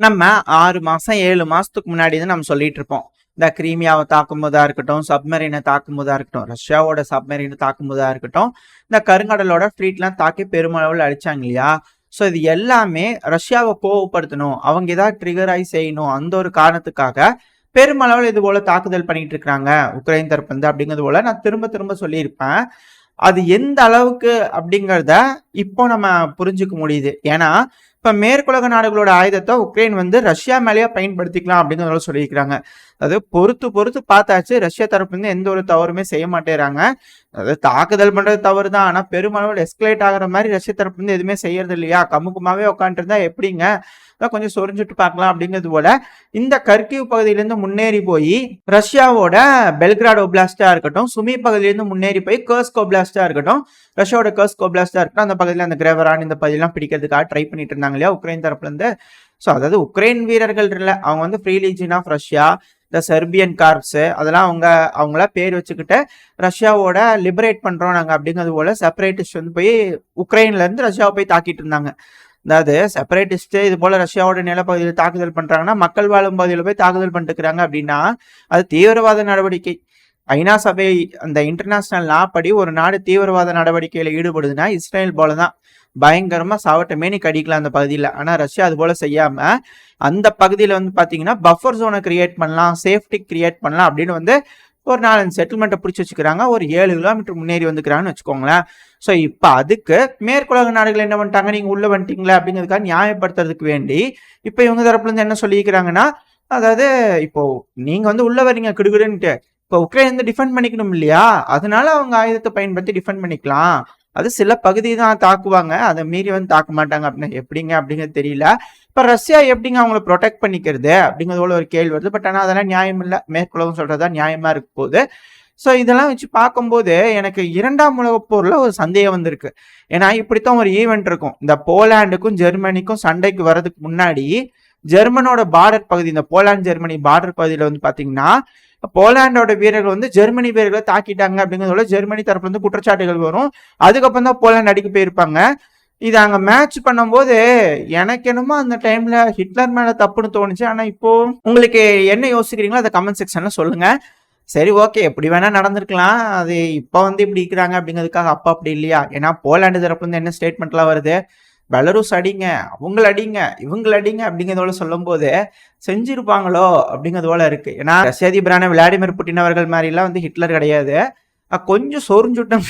நம்ம ஆறு மாதம் ஏழு மாதத்துக்கு முன்னாடி தான் நம்ம சொல்லிட்டு இருப்போம் இந்த கிரீமியாவை தாக்கும்போதாக இருக்கட்டும் சப்மரீனை தாக்கும்போதாக இருக்கட்டும் ரஷ்யாவோட சப்மரீனை தாக்கும்போதாக இருக்கட்டும் இந்த கருங்கடலோட ஃப்ளீட்லாம் தாக்கி பெருமளவில் அடித்தாங்க இல்லையா? ஸோ இது எல்லாமே ரஷ்யாவை கோவப்படுத்தணும் அவங்க ஏதாவது ட்ரிகர் ஆகி செய்யணும் அந்த ஒரு காரணத்துக்காக பெருமளவில் இது போல் தாக்குதல் பண்ணிட்டு இருக்கிறாங்க உக்ரைன் தரப்பு வந்து அப்படிங்கிறது போல். நான் திரும்ப திரும்ப சொல்லியிருப்பேன். அது எந்த அளவுக்கு அப்படிங்கிறத இப்போ நம்ம புரிஞ்சுக்க முடியுது. ஏன்னா இப்போ மேற்குலக நாடுகளோட ஆயுதத்தை உக்ரைன் வந்து ரஷ்யா மேலேயே பயன்படுத்திக்கலாம் அப்படிங்கிறத சொல்லியிருக்கிறாங்க. அது பொறுத்து பொறுத்து பார்த்தாச்சு. ரஷ்யா தரப்புலேருந்து எந்த ஒரு தவறுமே செய்ய மாட்டேறாங்க. அதாவது தாக்குதல் பண்ணுறது தவறு தான் ஆனால் பெருமளவில் எஸ்கலேட் ஆகிற மாதிரி ரஷ்ய தரப்புலேருந்து எதுவுமே செய்யறது இல்லையா? கமுக்குமாவே உட்காந்துருந்தா எப்படிங்க? அதான் கொஞ்சம் சொரிஞ்சுட்டு பார்க்கலாம் அப்படிங்கிறது போல. இந்த கர்கிவ் பகுதியிலேருந்து முன்னேறி போய் ரஷ்யாவோட பெல்கிராட் ஒப்ளாஸ்டாக இருக்கட்டும் சுமி பகுதியிலேருந்து முன்னேறி போய் கர்ஸ்க் ஒப்லாஸ்டா இருக்கட்டும் ரஷ்யாவோட கர்ஸ்க் கோப்ளாஸ்டாக இருக்கட்டும் அந்த பகுதியில் அந்த கிரேவரான் இந்த பகுதியெல்லாம் பிடிக்கிறதுக்காக ட்ரை பண்ணிட்டு இருந்தாங்க இல்லையா? உக்ரைன் தரப்புலேருந்து ஸோ அதாவது உக்ரைன் வீரர்கள் இல்லை அவங்க வந்து ஃப்ரீ ஆஃப் ரஷ்யா இந்த செர்பியன் கார்ப்ஸு அதெல்லாம் அவங்க அவங்கள பேர் வச்சுக்கிட்டு ரஷ்யாவோட லிபரேட் பண்ணுறோம் நாங்கள் அப்படிங்கிறது போல் செப்பரேட்டிஸ்ட் வந்து போய் உக்ரைன்லேருந்து ரஷ்யாவை போய் தாக்கிட்டு இருந்தாங்க. அதாவது செப்பரேட்டிஸ்ட்டு இது போல் ரஷ்யாவோட நிலப்பகுதியில் தாக்குதல் பண்ணுறாங்கன்னா மக்கள் வாழும் பகுதியில் போய் தாக்குதல் பண்ணிட்டுக்கிறாங்க அப்படின்னா அது தீவிரவாத நடவடிக்கை. ஐநா சபை அந்த இன்டர்நேஷ்னல் லா படி ஒரு நாடு தீவிரவாத நடவடிக்கையில் ஈடுபடுதுன்னா இஸ்ரேல் போல தான் பயங்கரமாக சாவட்ட மேனி கடிக்கலாம் அந்த பகுதியில். ஆனால் ரஷ்யா அது போல் செய்யாமல் அந்த பகுதியில் வந்து பார்த்தீங்கன்னா பஃபர் ஜோனை கிரியேட் பண்ணலாம் சேஃப்டி கிரியேட் பண்ணலாம் அப்படின்னு வந்து ஒரு நாலஞ்சு செட்டில்மெண்ட்டை பிடிச்சி வச்சுக்கிறாங்க. ஒரு ஏழு கிலோமீட்டர் முன்னேறி வந்துக்கிறாங்கன்னு வச்சுக்கோங்களேன். ஸோ இப்போ அதுக்கு மேற்குலக நாடுகள் என்ன பண்ணிட்டாங்க? நீங்கள் உள்ளே வந்துட்டீங்களா அப்படிங்கிறதுக்காக நியாயப்படுத்துறதுக்கு வேண்டி இப்போ இவங்க தரப்புலேருந்து என்ன சொல்லியிருக்கிறாங்கன்னா அதாவது இப்போ நீங்கள் வந்து உள்ளே வரீங்க கிடுகிடுன்ட்டு. இப்போ உக்ரைன் வந்து டிஃபெண்ட் பண்ணிக்கணும் இல்லையா? அதனால அவங்க ஆயுதத்தை பயன்படுத்தி டிஃபெண்ட் பண்ணிக்கலாம். அது சில பகுதி தான் தாக்குவாங்க. அதை மீறி வந்து தாக்க மாட்டாங்க அப்படின்னா எப்படிங்க அப்படிங்கிறது தெரியல. இப்போ ரஷ்யா எப்படிங்க அவங்கள ப்ரொடெக்ட் பண்ணிக்கிறது அப்படிங்கிறது போல ஒரு கேள்வி வருது. பட் ஆனால் அதெல்லாம் நியாயம் இல்லை. மேற்குலகம் சொல்கிறதா நியாயமாக இருக்க போகுது. ஸோ இதெல்லாம் வச்சு பார்க்கும்போது எனக்கு இரண்டாம் உலக போரில் ஒரு சந்தேகம் வந்திருக்கு. ஏன்னா இப்படித்தான் ஒரு ஈவெண்ட் இருக்கும். இந்த போலாண்டுக்கும் ஜெர்மனிக்கும் சண்டைக்கு வர்றதுக்கு முன்னாடி ஜெர்மனோட பார்டர் பகுதி இந்த போலாந்து ஜெர்மனி பார்டர் பகுதியில் வந்து பார்த்தீங்கன்னா போலாண்டோட வீரர்கள் வந்து ஜெர்மனி வீரர்களை தாக்கிட்டாங்க அப்படிங்கிறதோட ஜெர்மனி தரப்புல இருந்து குற்றச்சாட்டுகள் வரும். அதுக்கப்புறம் தான் போலாண்ட் அடிக்க போயிருப்பாங்க. இது அங்கே மேட்ச் பண்ணும்போது எனக்கு என்னமோ அந்த டைமில் ஹிட்லர் மேலே தப்புன்னு தோணுச்சு. ஆனால் இப்போது உங்களுக்கு என்ன யோசிக்கிறீங்களோ அதை கமெண்ட் செக்ஷனில் சொல்லுங்கள் சரி ஓகே எப்படி வேணால் நடந்திருக்கலாம். அது இப்போ வந்து இப்படி இருக்கிறாங்க அப்படிங்கிறதுக்காக அப்பா அப்படி இல்லையா? ஏன்னா போலாண்டு தரப்புலேருந்து என்ன ஸ்டேட்மெண்ட்லாம் வருது? பெலரூஸ் அடிங்க அவங்கள அடிங்க இவங்கள அடிங்க அப்படிங்கிறதோட சொல்லும்போது செஞ்சிருப்பாங்களோ அப்படிங்கிறது போல இருக்கு. ஏன்னா ரஷ்ய அதிபரான விளாடிமிர் புட்டின் அவர்கள் மாதிரிலாம் வந்து ஹிட்லர் கிடையாது. கொஞ்சம் சொரிஞ்சுட்டோம்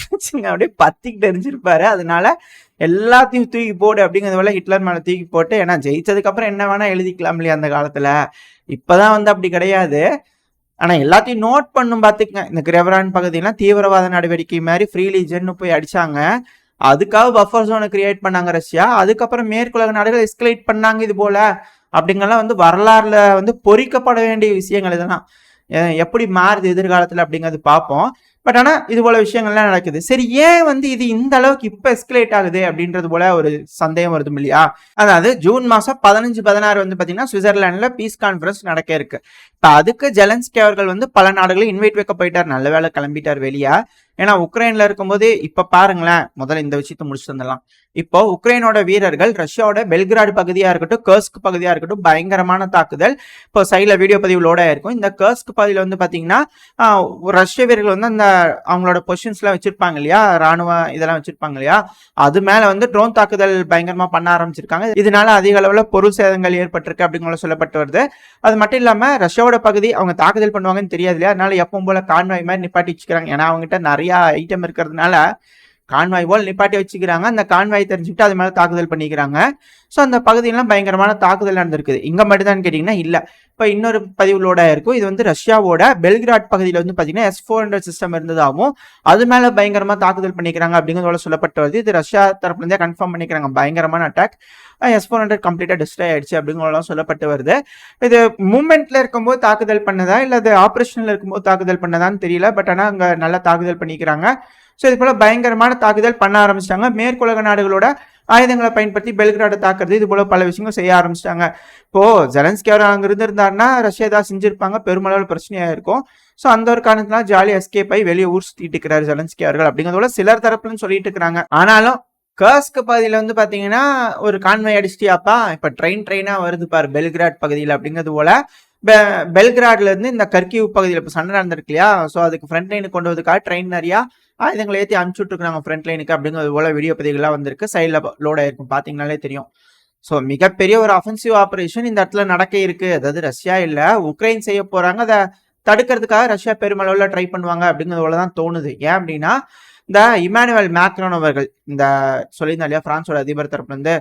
அப்படியே பத்திக்கிட்டு எரிஞ்சிருப்பாரு. அதனால எல்லாத்தையும் தூக்கி போடு அப்படிங்கிறது போல ஹிட்லர் மேலே தூக்கி போட்டு ஏன்னா ஜெயிச்சதுக்கப்புறம் என்ன வேணா எழுதிக்கலாம் இல்லையா அந்த காலத்தில். இப்போதான் வந்து அப்படி கிடையாது. ஆனால் எல்லாத்தையும் நோட் பண்ணும் பார்த்துக்கங்க இந்த கிரெவரான் பகுதியெல்லாம் தீவிரவாத நடவடிக்கை மாதிரி ஃப்ரீ லீஜன் போய் அடித்தாங்க அதுக்காக பஃபர் ஜோனை கிரியேட் பண்ணாங்க ரஷ்யா. அதுக்கப்புறம் மேற்குலக நாடுகள் எஸ்கலேட் பண்ணாங்க இது போல. அப்படிங்கெல்லாம் வந்து வரலாறுல வந்து பொறிக்கப்பட வேண்டிய விஷயங்கள் இதெல்லாம். எப்படி மாறுது எதிர்காலத்தில் அப்படிங்கிறது பார்ப்போம். பட் ஆனால் இது போல விஷயங்கள்லாம் நடக்குது. சரி ஏன் வந்து இது இந்த அளவுக்கு இப்போ எஸ்கலேட் ஆகுது அப்படின்றது போல ஒரு சந்தேகம் வருது இல்லையா? அதாவது ஜூன் மாதம் பதினஞ்சு பதினாறு வந்து பார்த்தீங்கன்னா சுவிட்சர்லாண்டில் பீஸ் கான்ஃபரன்ஸ் நடக்க இருக்கு. இப்போ அதுக்கு ஜெலன்ஸ்கி அவர்கள் வந்து பல நாடுகளும் இன்வைட் வைக்க போயிட்டார். நல்ல வேளை கிளம்பிட்டார் வெளியே. ஏன்னா உக்ரைன்ல இருக்கும்போது இப்ப பாருங்களேன் முதல்ல இந்த விஷயத்த முடிச்சு வந்துடலாம். இப்போ உக்ரைனோட வீரர்கள் ரஷ்யாவோட பெல்கிராடு பகுதியா இருக்கட்டும் கர்ஸ்க் பகுதியா இருக்கட்டும் பயங்கரமான தாக்குதல். இப்போ சைடில் வீடியோ பதிவு லோடா இருக்கும் இந்த கர்ஸ்க் பகுதியில் வந்து பாத்தீங்கன்னா ரஷ்ய வீரர்கள் வந்து அந்த அவங்களோட பொசிஷன்ஸ்லாம் வச்சிருப்பாங்க இல்லையா? ராணுவ இதெல்லாம் வச்சிருப்பாங்க இல்லையா? அது மேலே வந்து ட்ரோன் தாக்குதல் பயங்கரமாக பண்ண ஆரம்பிச்சிருக்காங்க. இதனால அதிக அளவில் பொருள் சேதங்கள் ஏற்பட்டிருக்கு அப்படிங்கிற சொல்லப்பட்டு வருது. அது மட்டும் இல்லாமல் ரஷ்யாவோட பகுதி அவங்க தாக்குதல் பண்ணுவாங்கன்னு தெரியாது இல்லையா? அதனால எப்பவும் போல கான்வாய் மாதிரி நிப்பாட்டி வச்சுக்கிறாங்க. ஏன்னா அவங்ககிட்ட நிறையா ஐட்டம் இருக்கிறதுனால கான்வாய் போல் நிப்பாட்டி வச்சுக்கிறாங்க. அந்த கான்வாய் தெரிஞ்சுக்கிட்டு அது மேலே தாக்குதல் பண்ணிக்கிறாங்க. ஸோ அந்த பகுதியெல்லாம் பயங்கரமான தாக்குதல் நடந்திருக்குது. இங்கே மட்டும்தான்னு கேட்டிங்கன்னா இல்லை. இப்போ இன்னொரு பதிவுகளோட இருக்கும். இது வந்து ரஷ்யாவோட பெல்கிராட் பகுதியில் வந்து பார்த்தீங்கன்னா எஸ் ஃபோர் ஹண்ட்ரட் சிஸ்டம் இருந்ததாகவும் அது மேலே பயங்கரமாக தாக்குதல் பண்ணிக்கிறாங்க அப்படிங்கிறதோட சொல்லப்பட்டு வருது இது ரஷ்யா தரப்புலேருந்தே கன்ஃபார்ம் பண்ணிக்கிறாங்க. பயங்கரமான அட்டாக் எஸ் ஃபோர் ஹண்ட்ரட் கம்ப்ளீட்டாக டிஸ்ட்ராய் ஆயிடுச்சு அப்படிங்கிறதெல்லாம் சொல்லப்பட்டு வருது. இது மூமெண்ட்ல இருக்கும்போது தாக்குதல் பண்ணதா? இல்லை அது ஆப்ரேஷனில் இருக்கும்போது தாக்குதல் பண்ணதான்னு தெரியல. பட் ஆனால் அங்கே நல்லா தாக்குதல் பண்ணிக்கிறாங்க. ஸோ இது போல் பயங்கரமான தாக்குதல் பண்ண ஆரம்பிச்சிட்டாங்க. மேற்குலக நாடுகளோட ஆயுதங்களை பயன்படுத்தி பெல்கிராடை தாக்குறது இது போல பல விஷயங்கள் செய்ய ஆரம்பிச்சிட்டாங்க. இப்போ ஜெலன்ஸ்கி அவர் அங்கே இருந்திருந்தாருன்னா ரஷ்யா ஏதாவது செஞ்சிருப்பாங்க பெருமளவில் பிரச்சனையாக இருக்கும். ஸோ அந்த ஒரு காரணத்தினால ஜாலியாக எஸ்கேப் ஆகி வெளியே ஊர் சுற்றிட்டு இருக்கிறார் ஜெலன்ஸ்கி அவர்கள். அப்படிங்கிறதோட சிலர் தரப்புலன்னு சொல்லிட்டு இருக்கிறாங்க. ஆனாலும் கர்ஸ்க்கு பகுதியில் வந்து பார்த்தீங்கன்னா ஒரு கான்வாய் அடிச்சிட்டியாப்பா இப்போ ட்ரெயின் ட்ரெயினாக வருது பார் பெல்கிராட் பகுதியில். அப்படிங்கிறது போல பெ- இந்த கர்கிவ் பகுதியில் இப்போ சண்டை நடந்திருக்கு இல்லையா? ஸோ அதுக்கு ஃப்ரண்ட் லைனுக்கு கொண்டு வரதுக்காக ட்ரெயின் நிறையா ஆயுதங்களை ஏற்றி அனுப்பிச்சு ஃப்ரண்ட் லைனுக்கு அப்படிங்கிறது போல வீடியோ பதிவுகள்லாம் வந்திருக்கு. சைடில் லோட் ஆயிருக்கும் பார்த்தீங்கனாலே தெரியும். ஸோ மிகப்பெரிய ஒரு அஃபென்சிவ் ஆப்ரேஷன் இந்த இடத்துல நடக்க இருக்கு. அதாவது ரஷ்யா இல்லை உக்ரைன் செய்ய போகிறாங்க அதை தடுக்கிறதுக்காக ரஷ்யா பெருமளவில் ட்ரை பண்ணுவாங்க அப்படிங்கிறது போல தான் தோணுது. ஏன் அப்படின்னா இந்த இமானுவல் மேக்ரோன் அவர்கள் இந்த சொல்லியிருந்தா இல்லையா பிரான்ஸோட அதிபர் தரப்புலேருந்து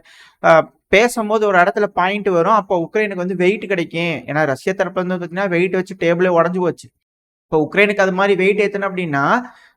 பேசும்போது ஒரு இடத்துல பாயிண்ட் வரும். அப்போ உக்ரைனுக்கு வந்து வெயிட் கிடைக்கும். ஏன்னா ரஷ்யா தரப்புலேருந்து பார்த்தீங்கன்னா வெயிட் வச்சு டேபிளே உடஞ்சு போச்சு. இப்போ உக்ரைனுக்கு அது மாதிரி வெயிட் ஏற்றணும் அப்படின்னா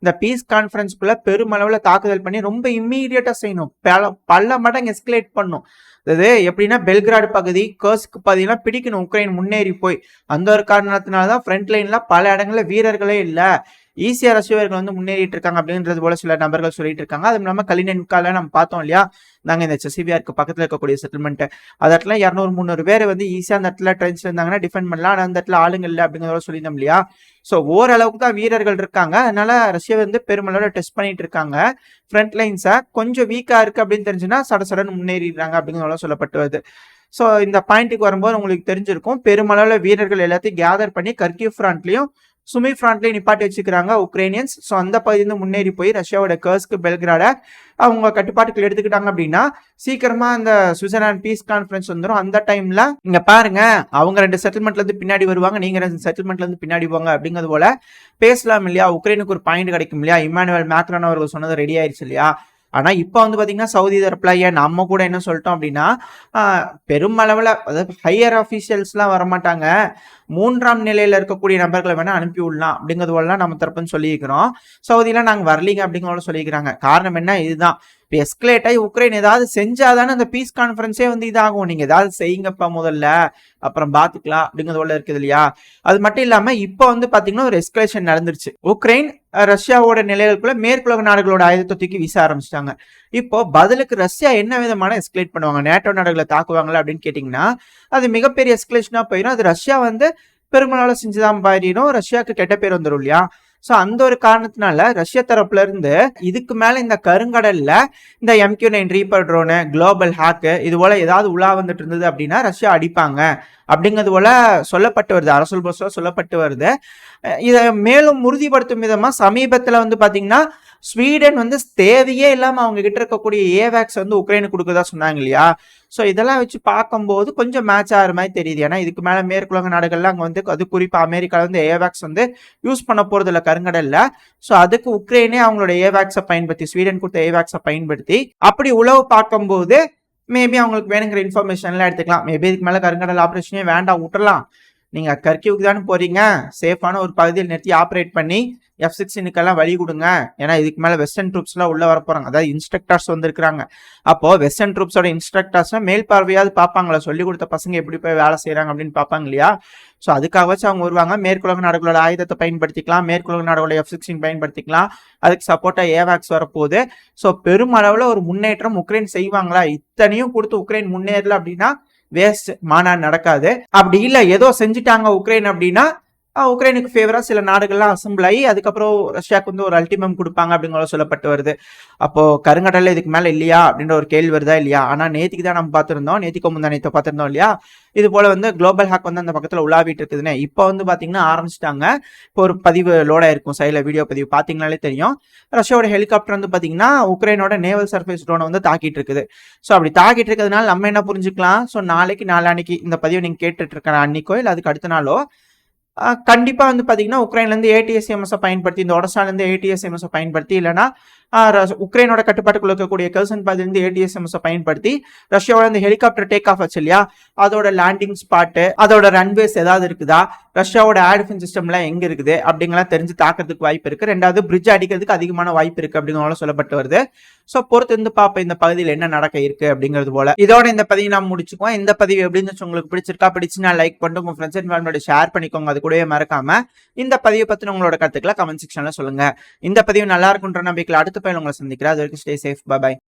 இந்த பீஸ் கான்ஃபரன்ஸ்குள்ளே பெருமளவில் தாக்குதல் பண்ணி ரொம்ப இம்மீடியட்டாக செய்யணும். பல பல மடங்கு எஸ்கலேட் பண்ணும் அது எப்படின்னா பெல்கிராடு பகுதி கர்ஸ்க்கு பகுதியெல்லாம் பிடிக்கணும். உக்ரைன் முன்னேறி போய். அந்த ஒரு காரணத்தினால தான் ஃப்ரண்ட் லைனில் பல இடங்களில் வீரர்களே இல்லை. ஈஸியாக ரசிகர்கள் வந்து முன்னேறிட்டு இருக்காங்க அப்படின்றது போல சில நபர்கள் சொல்லிட்டு இருக்காங்க அதுவும் இல்லாமல் கலினன்கால நம்ம பார்த்தோம் இல்லையா? நாங்கள் இந்த செசிவியாருக்கு பக்கத்தில் இருக்கக்கூடிய செட்டில்மெண்ட் அது இடத்துல இரநூறு முந்நூறு பேர் வந்து ஈஸியாக அந்த இடத்துல ட்ரெயின்ஸ் இருந்தாங்கன்னா டிஃபெண்ட் பண்ணலாம். ஆனால் அந்த இடத்துல ஆளுங்க இல்லை அப்படிங்கிறத சொல்லியிருந்தோம் இல்லையா? ஸோ ஓரளவுக்கு தான் வீரர்கள் இருக்காங்க. அதனால ரஷ்யா வந்து பெருமளவில் டெஸ்ட் பண்ணிட்டு இருக்காங்க. ஃப்ரண்ட் லைன்ஸை கொஞ்சம் வீக்காக இருக்குது அப்படின்னு தெரிஞ்சுன்னா சட சடன் முன்னேறிடுறாங்க அப்படிங்கிறத சொல்லப்பட்டு வருது ஸோ இந்த பாயிண்ட்டுக்கு வரும்போது உங்களுக்கு தெரிஞ்சிருக்கும். பெருமளவில் வீரர்கள் எல்லாத்தையும் கேதர் பண்ணி கர்கியூ ஃப்ரண்ட்லையும் சுமி ஃப்ராண்ட்லேயே நிப்பாட்டி வச்சுக்கிறாங்க உக்ரைனியன்ஸ். ஸோ அந்த பகுதியிலிருந்து முன்னேறி போய் ரஷ்யாவோட கர்ஸ்க்கு பெல்கிராட அவங்க கட்டுப்பாட்டுக்குள்ள எடுத்துக்கிட்டாங்க அப்படின்னா சீக்கிரமா அந்த சுவிட்சர்லாந்து பீஸ் கான்ஃபரன்ஸ் வந்துடும் அந்த டைம்ல இங்க பாருங்க அவங்க ரெண்டு செட்டில்மெண்ட்ல இருந்து பின்னாடி வருவாங்க நீங்க ரெண்டு செட்டில்மெண்ட்ல இருந்து பின்னாடி போங்க அப்படிங்கிறது போல பேசலாம் இல்லையா? உக்ரைனுக்கு ஒரு பாயிண்ட் கிடைக்கும் இல்லையா? இமானுவல் மேக்ரான் அவர்கள் சொன்னது ரெடி ஆயிடுச்சு இல்லையா? ஆனா இப்போ வந்து பாத்தீங்கன்னா சவுதி தரப்புல ஏன்? நம்ம கூட என்ன சொல்லிட்டோம் அப்படின்னா பெருமளவில் அதாவது ஹையர் அஃபீஷியல்ஸ்லாம் வரமாட்டாங்க. மூன்றாம் நிலையில் இருக்கக்கூடிய நபர்களை வேணா அனுப்பி விடலாம் அப்படிங்கிறது போலலாம் நம்ம தரப்புன்னு சொல்லியிருக்கிறோம். சவுதியில் நாங்கள் வரலீங்க அப்படிங்கிறத சொல்லியிருக்கிறாங்க. காரணம் என்ன? இதுதான். இப்போ எஸ்கலேட் ஆகி உக்ரைன் ஏதாவது செஞ்சாதானே அந்த பீஸ் கான்ஃபரன்ஸே வந்து இதாகும். நீங்கள் ஏதாவது செய்யுங்கப்பா முதல்ல. அப்புறம் பார்த்துக்கலாம் அப்படிங்கிறது போல இருக்குது இல்லையா? அது மட்டும் இல்லாமல் இப்போ வந்து பார்த்தீங்கன்னா ஒரு எஸ்கலேஷன் நடந்துருச்சு. உக்ரைன் ரஷ்யாவோட நிலைகளுக்குள்ள மேற்குலக நாடுகளோட ஆயுதத்தை தூக்கி வீச ஆரம்பிச்சிட்டாங்க. இப்போ பதிலுக்கு ரஷ்யா என்ன விதமான எஸ்கலேட் பண்ணுவாங்க? நேட்டோ நாடுகளை தாக்குவாங்களா அப்படின்னு கேட்டிங்கன்னா அது மிகப்பெரிய எஸ்கலேஷனாக போயிடும் அது ரஷ்யா வந்து பெருமளவில் செஞ்சுதான் பாரிடும் ரஷ்யாவுக்கு கெட்ட பேர் வந்துடும் இல்லையா? ஸோ அந்த ஒரு காரணத்தினால ரஷ்யா தரப்புல இருந்து இதுக்கு மேலே இந்த கருங்கடல்ல இந்த MQ nine Reaper drone Global Hawk இது போல ஏதாவது உலா வந்துட்டு இருந்தது அப்படின்னா ரஷ்யா அடிப்பாங்க. அப்படிங்கிறது போல சொல்லப்பட்டு வருது. அரசல் போஸ்ல சொல்லப்பட்டு வருது. இதை மேலும் உறுதிப்படுத்தும் விதமாக சமீபத்தில் வந்து பார்த்தீங்கன்னா ஸ்வீடன் வந்து தேவையே இல்லாமல் அவங்க கிட்ட இருக்கக்கூடிய ஏவேக்ஸ் வந்து உக்ரைனுக்கு கொடுக்கறதா சொன்னாங்க இல்லையா? ஸோ இதெல்லாம் வச்சு பார்க்கும்போது கொஞ்சம் மேட்ச் ஆகிற மாதிரி தெரியுது. ஏன்னா இதுக்கு மேலே மேற்குலக நாடுகள்லாம் அங்கே வந்து அது குறிப்பாக அமெரிக்காவில் வந்து ஏவேக்ஸ் வந்து யூஸ் பண்ண போகிறது இல்லை கருங்கடல்ல. ஸோ அதுக்கு உக்ரைனே அவங்களோட ஏவேக்ஸை பயன்படுத்தி ஸ்வீடன் கொடுத்த ஏவேக்ஸை பயன்படுத்தி அப்படி உளவு பார்க்கும்போது மேபி அவங்களுக்கு வேணுங்கிற இன்ஃபர்மேஷன்லாம் எடுத்துக்கலாம். மேபி இதுக்கு மேல கருங்கடல் ஆப்ரேஷனே வேண்டாம் விட்டுறலாம். நீங்கள் கர்க்கியூக்கு தானே போகிறீங்க சேஃபான ஒரு பகுதியில் நிறுத்தி ஆப்ரேட் பண்ணி எஃப் சிக்ஸ்டீனுக்கெல்லாம் வழி கொடுங்க. ஏன்னா இதுக்கு மேலே வெஸ்டர்ன் ட்ரூப்ஸ்லாம் உள்ளே வரப்போகிறாங்க அதாவது இன்ஸ்ட்ரக்டர்ஸ் வந்திருக்கிறாங்க. அப்போ வெஸ்டர்ன் ட்ரூப்ஸோட இன்ஸ்ட்ரக்டர்ஸ்னால் மேல் பார்வையாவது பார்ப்பாங்களா? சொல்லி கொடுத்த பசங்க எப்படி போய் வேலை செய்கிறாங்க அப்படின்னு பார்ப்பாங்க இல்லையா? ஸோ அதுக்காகவாச்சும் அவங்க வருவாங்க. மேற்குலக நாடுகளோட ஆயுதத்தை பயன்படுத்திக்கலாம். மேற்குலக நாடுகளோட எஃப் சிக்ஸ்டீன் பயன்படுத்திக்கலாம். அதுக்கு சப்போர்ட்டாக ஏவாக்ஸ் வரப்போகுது. ஸோ பெருமளவில் ஒரு முன்னேற்றம் உக்ரைன் செய்வாங்களா? இத்தனையும் கொடுத்து உக்ரைன் முன்னேறல அப்படின்னா வேஸ்ட் மாநாடு நடக்காது. அப்படி இல்லை ஏதோ செஞ்சுட்டாங்க உக்ரைன் அப்படின்னா உக்ரைனுக்கு ஃபேவரா சில நாடுகள்லாம் அசம்பிள் ஆகி அதுக்கப்புறம் ரஷ்யாவுக்கு வந்து ஒரு அல்டிமம் கொடுப்பாங்க அப்படிங்கிற சொல்லப்பட்டு வருது. அப்போ கருங்கடல்ல இதுக்கு மேல இல்லையா அப்படின்ற ஒரு கேள்வி வருதா இல்லையா? ஆனா நேத்திக்கு தான் நம்ம பார்த்திருந்தோம் நேத்திக்கு முந்தானத்தை பார்த்திருந்தோம் இல்லையா? இது போல வந்து குளோபல் ஹாக் வந்து அந்த பக்கத்துல உலாவிட்டு இருக்குதுன்னு. இப்போ வந்து பாத்தீங்கன்னா ஆரம்பிச்சிட்டாங்க. இப்போ ஒரு பதிவு லோட் ஆயிருக்கும். சைடில் வீடியோ பதிவு பாத்தீங்கனாலே தெரியும். ரஷ்யாவோட ஹெலிகாப்டர் வந்து பாத்தீங்கன்னா உக்ரைனோட நேவல் சர்ஃபேஸ் ட்ரோனை வந்து தாக்கிட்டு இருக்குது. ஸோ அப்படி தாக்கிட்டு இருக்கிறதுனால நம்ம என்ன புரிஞ்சுக்கலாம்? ஸோ நாளைக்கு நாளான்னைக்கு இந்த பதிவு நீங்க கேட்டுட்டு இருக்கிற அன்னைக்கோ இல்லை அதுக்கு அடுத்த நாளோ கண்டிப்பாக வந்து பார்த்தீங்கன்னா உக்ரைன்லேருந்து ஏடிஎஸ்எம்எஸை பயன்படுத்தி இந்த ஒடசால இருந்து பயன்படுத்தி இல்லைனா உக்ரைனோட கட்டுப்பாட்டுக்குள்ள இருக்கக்கூடிய கர்சன் பாதில இருந்து ஏடிஎஸ்எம்எஸ் பயன்படுத்தி ரஷ்யாவோட இந்த ஹெலிகாப்டர் டேக் ஆஃப் ஆச்சு இல்லையா? அதோட லேண்டிங் ஸ்பாட்டு அதோட ரன்வேஸ் ஏதாவது இருக்குதா? ரஷ்யாவோட ஏர் டிஃபென்ஸ் சிஸ்டம்லாம் எங்க இருக்குது? அப்படிங்கலாம் தெரிஞ்சு தாக்கிறதுக்கு வாய்ப்பு இருக்கு. ரெண்டாவது பிரிட்ஜ் அடிக்கிறதுக்கு அதிகமான வாய்ப்பு இருக்கு அப்படிங்கிறத சொல்லப்பட்டு வருது. ஸோ பொறுத்து இருந்து பார்ப்போம் இந்த பகுதியில் என்ன நடக்க இருக்கு அப்படிங்கிறது போல. இதோட இந்த பதிவை நான் முடிச்சுக்குவோம். இந்த பதிவு எப்படின்னு உங்களுக்கு பிடிச்சிருக்கா பிடிச்சுன்னா லைக் பண்ணிட்டு உங்க ஃப்ரெண்ட்ஸ் அண்ட் ஃபேமிலியோட ஷேர் பண்ணிக்கோங்க. அது கூடவே மறக்காம இந்த பதிவை பத்தின உங்களோட கருத்துக்களை கமெண்ட் செக்ஷன்ல சொல்லுங்க. இந்த பதிவு நல்லா இருக்குன்ற நம்பிக்கையில் அடுத்த பயில உங்களை சந்திக்கிறேன் அது வரைக்கும் ஸ்டே சேஃப் பாய்